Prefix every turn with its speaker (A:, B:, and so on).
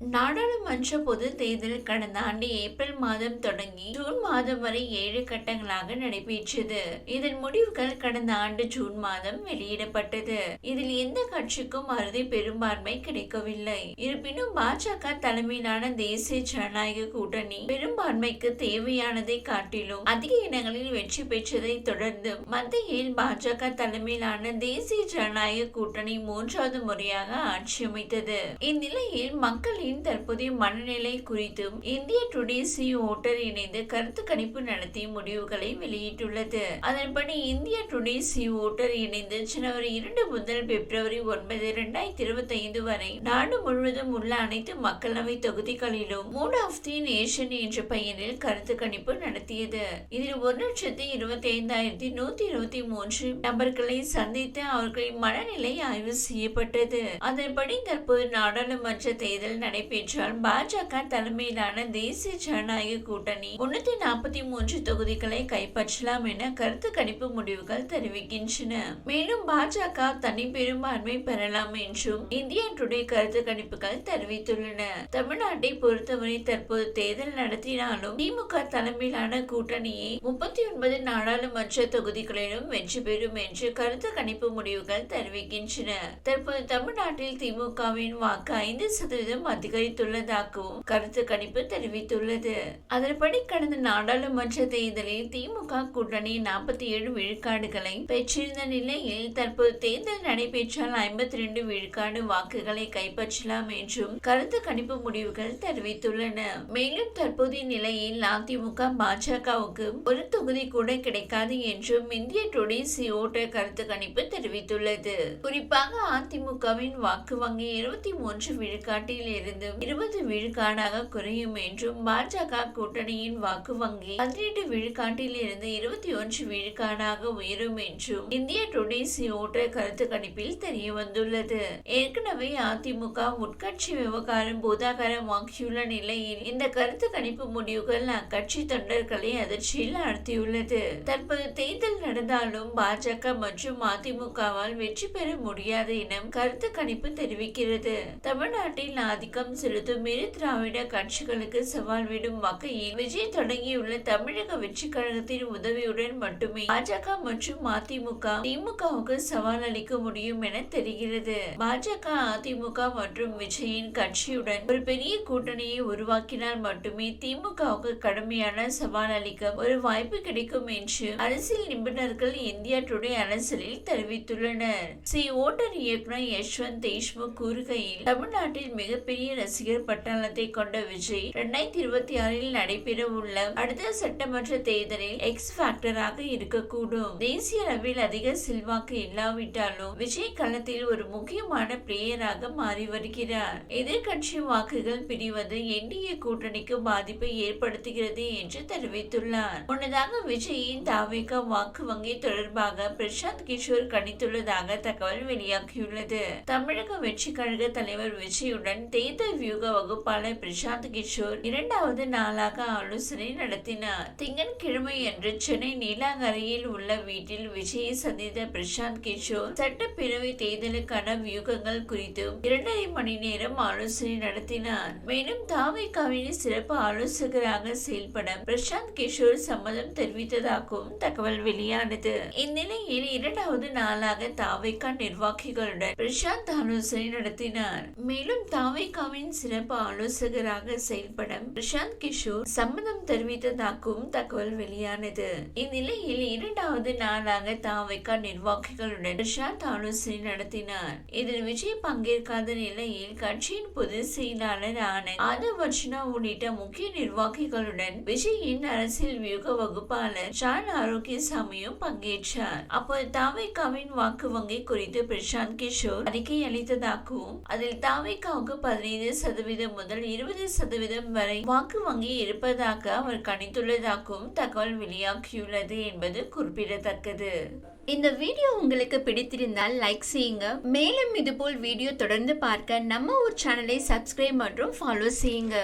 A: நாடாளுமன்ற பொது தேர்தல் கடந்த ஆண்டு ஏப்ரல் மாதம் தொடங்கி ஜூன் மாதம் வரை ஏழு கட்டங்களாக நடைபெற்றது. இதன் முடிவுகள் கடந்த ஆண்டு ஜூன் மாதம் வெளியிடப்பட்டது. இதில் எந்த கட்சிக்கும் அறுதி பெரும்பான்மை கிடைக்கவில்லை. இருப்பினும் பாஜக தலைமையிலான தேசிய ஜனநாயக கூட்டணி பெரும்பான்மைக்கு தேவையானதை காட்டிலும் அதிக இடங்களில் வெற்றி பெற்றதை தொடர்ந்து மத்தியில் பாஜக தலைமையிலான தேசிய ஜனநாயக கூட்டணி மூன்றாவது முறையாக ஆட்சி அமைத்தது. இந்நிலையில் மக்களின் தற்போதைய மனநிலை குறித்தும் இந்திய டுடே சி ஓட்டர் இணைந்து கருத்து கணிப்பு நடத்திய முடிவுகளை வெளியிட்டுள்ளது. அதன்படி இந்திய டுடே சி ஓட்டர் இணைந்து ஜனவரி இரண்டு முதல் பிப்ரவரி ஒன்பது இரண்டாயிரத்தி இருபத்தி ஐந்து வரை நாடு முழுவதும் உள்ள அனைத்து மக்களவை தொகுதிகளிலும் மூட் ஆஃப் தி நேஷன் என்ற பெயரில் கருத்து கணிப்பு நடத்தியது. இதில் ஒரு லட்சத்தி இருபத்தி ஐந்தாயிரத்தி நூத்தி இருபத்தி மூன்று நபர்களை சந்தித்து அவர்களின் மனநிலை ஆய்வு செய்யப்பட்டது. அதன்படி தற்போது நாடாளுமன்ற தேர்தல் நடைபெற்றால் பாஜக தலைமையிலான தேசிய ஜனநாயக கூட்டணி முன்னூத்தி நாற்பத்தி மூன்று தொகுதிகளை கைப்பற்றலாம் என கருத்து கணிப்பு முடிவுகள் தெரிவிக்கின்றன. மேலும் பாஜக தனி பெரும்பான்மை பெறலாம் என்றும் இந்தியா டுடே கருத்து கணிப்புகள் தெரிவித்துள்ளன. தமிழ்நாட்டை பொறுத்தவரை தற்போது தேர்தல் நடத்தினாலும் திமுக தலைமையிலான கூட்டணியை முப்பத்தி ஒன்பது நாடாளுமன்ற தொகுதிகளிலும் வெற்றி பெறும் என்று கருத்து கணிப்பு முடிவுகள் தெரிவிக்கின்றன. தற்போது தமிழ்நாட்டில் திமுகவின் வாக்கு ஐந்து சதவீதம் அதிகரித்துள்ளதாகவும் கருத்து கணிப்பு தெரிவித்துள்ளது. அதன்படி கடந்த நாடாளுமன்ற தேர்தலில் திமுக கூட்டணி நாற்பத்தி ஏழு விழுக்காடுகளை பெற்றிருந்த நிலையில் தற்போது தேர்தல் நடைபெற்றால் ஐம்பத்தி ரெண்டு விழுக்காடு வாக்குகளை கைப்பற்றலாம் என்றும் கருத்து கணிப்பு முடிவுகள் தெரிவித்துள்ளன. மேலும் தற்போதைய நிலையில் அதிமுக பாஜகவுக்கு ஒரு தொகுதி கூட கிடைக்காது என்றும் இந்திய டுடே சிஓட்ட கருத்து கணிப்பு தெரிவித்துள்ளது. குறிப்பாக அதிமுகவின் வாக்கு வங்கி இருபத்தி மூன்று விழுக்காட்டில் இருந்து இருபது விழுக்காடாக குறையும் என்றும் பாஜக கூட்டணியின் வாக்கு வங்கி பதினெட்டு விழுக்காட்டில் இருந்து இருபத்தி ஒன்று விழுக்காடாக உயரும் என்றும் இந்திய டுடே சிஓட்ட கருத்து கணிப்பில் தெரிய வந்துள்ளது. ஏற்கனவே அதிமுக உட்கட்சி விவகாரம் பூதாகரமாகியுள்ள நிலையில் இந்த கருத்து கணிப்பு முடிவுகள் அக்கட்சி தொண்டர்களை அதிர்ச்சியில் ஆழ்த்தியுள்ளது. தற்போது தேர்தல் நடந்தாலும் பாஜக மற்றும் அதிமுகவால் வெற்றி பெற முடியாது என கருத்து கணிப்பு தெரிவிக்கிறது. தமிழ்நாட்டில் ஆதிக்கம் செலுத்தும் இரு திராவிட கட்சிகளுக்கு சவால் விடும் வகையில் விஜய் தொடங்கியுள்ள தமிழக வெற்றி கழகத்தின் உதவியுடன் மட்டுமே பாஜக மற்றும் அதிமுக திமுகவுக்கு சவால் அளிக்க முடியும் என தெரிகிறது. பாஜக அதிமுக மற்றும் விஜயின் கட்சியுடன் ஒரு பெரிய கூட்டணியை உருவாக்கினால் மட்டுமே திமுகவுக்கு கடுமையான சவால் அளிக்க ஒரு வாய்ப்பு கிடைக்கும் என்று அரசியல் நிபுணர்கள் இந்தியா டுடே அரசியலில் தெரிவித்துள்ளனர். சி ஓட்டர் இயக்குனர் யஷ்வந்த் தேஷ்முக் கூறுகையில் தமிழ்நாட்டில் மிகப்பெரிய ரசிகர் பட்டாளத்தை கொண்ட விஜய் இரண்டாயிரத்தி இருபத்தி ஆறில் நடைபெற உள்ள அடுத்த சட்டமன்ற தேர்தலில் எக்ஸ் ஃபேக்டராக இருக்கக்கூடும். தேசிய அளவில் அதிக செல்வாக்கு இல்லாவிட்டாலும் விஜய் களத்தில் ஒரு முக்கியமான பிளேயராக மாறி வருகிறார். எதிர்கட்சி வாக்குகள் பிரிவது என்டிஏ கூட்டணிக்கு பாதிப்பை ஏற்படுத்துகிறது என்று தெரிவித்துள்ளார். முன்னதாக விஜயின் தாவேக வாக்கு வங்கி தொடர்பாக பிரசாந்த் கிஷோர் கணித்துள்ளதாக தகவல் வெளியாகியுள்ளது. தமிழக வெற்றி கழக தலைவர் விஜயுடன் தேர்தல் வியூக வகுப்பாளர் பிரசாந்த் கிஷோர் இரண்டாவது நாளாக ஆலோசனை நடத்தினார். திங்கட்கிழமை அன்று சென்னை நீலாங்கரையில் உள்ள வீட்டில் விஜயை சந்தித்த பிரசாந்த் கிஷோர் சட்டப்பேரவை தேர்தலுக்கான வியூகங்கள் குறித்தும் இரண்டரை மணி நேரம் ஆலோசனை நடத்தினார். மேலும் தாவைக்காவின் சிறப்பு ஆலோசகராக செயல்பட பிரசாந்த் கிஷோர் சம்மதம் தெரிவித்ததாகவும் தகவல் வெளியானது. இந்நிலையில் இரண்டாவது நாளாக தாவைக்கா நிர்வாகிகளுடன் பிரசாந்த் ஆலோசனை நடத்தினார். மேலும் தாவைக்கா தாவேகாவின் சிறப்பு ஆலோசகராக செயல்பட பிரசாந்த் கிஷோர் சம்மதம் தெரிவித்ததாகவும் தகவல் வெளியானது. இந்நிலையில் இரண்டாவது நாளாக தாவைக்கா நிர்வாகிகளுடன் பிரசாந்த் ஆலோசனை நடத்தினார். இதில் விஜய் பங்கேற்காத நிலையில் கட்சியின் பொதுச் செயலாளர் ஆனந்த் ஆதவ் அர்ச்சனா உள்ளிட்ட முக்கிய நிர்வாகிகளுடன் விஜயின் அரசியல் வியூக வகுப்பாளர் ஷான் ஆரோக்கியசாமியும் பங்கேற்றார். அப்போது தாவைக்காவின் வாக்கு வங்கி குறித்து பிரசாந்த் கிஷோர் அறிக்கை அளித்ததாகவும் அதில் தாவைக்காவுக்கு பதினைந்து சதவீதம் முதல் இருபது சதவீதம் வரை வாக்கு வங்கி இருப்பதாக அவர் கணித்துள்ளதாகவும் தகவல் வெளியாகியுள்ளது என்பது குறிப்பிடத்தக்கது. இந்த வீடியோ உங்களுக்கு பிடித்திருந்தால் லைக் செய்யுங்க. மேலும் இதுபோல் வீடியோ தொடர்ந்து பார்க்க நம்ம ஒரு சேனலை சப்ஸ்கிரைப் மற்றும் ஃபாலோ செய்யுங்க.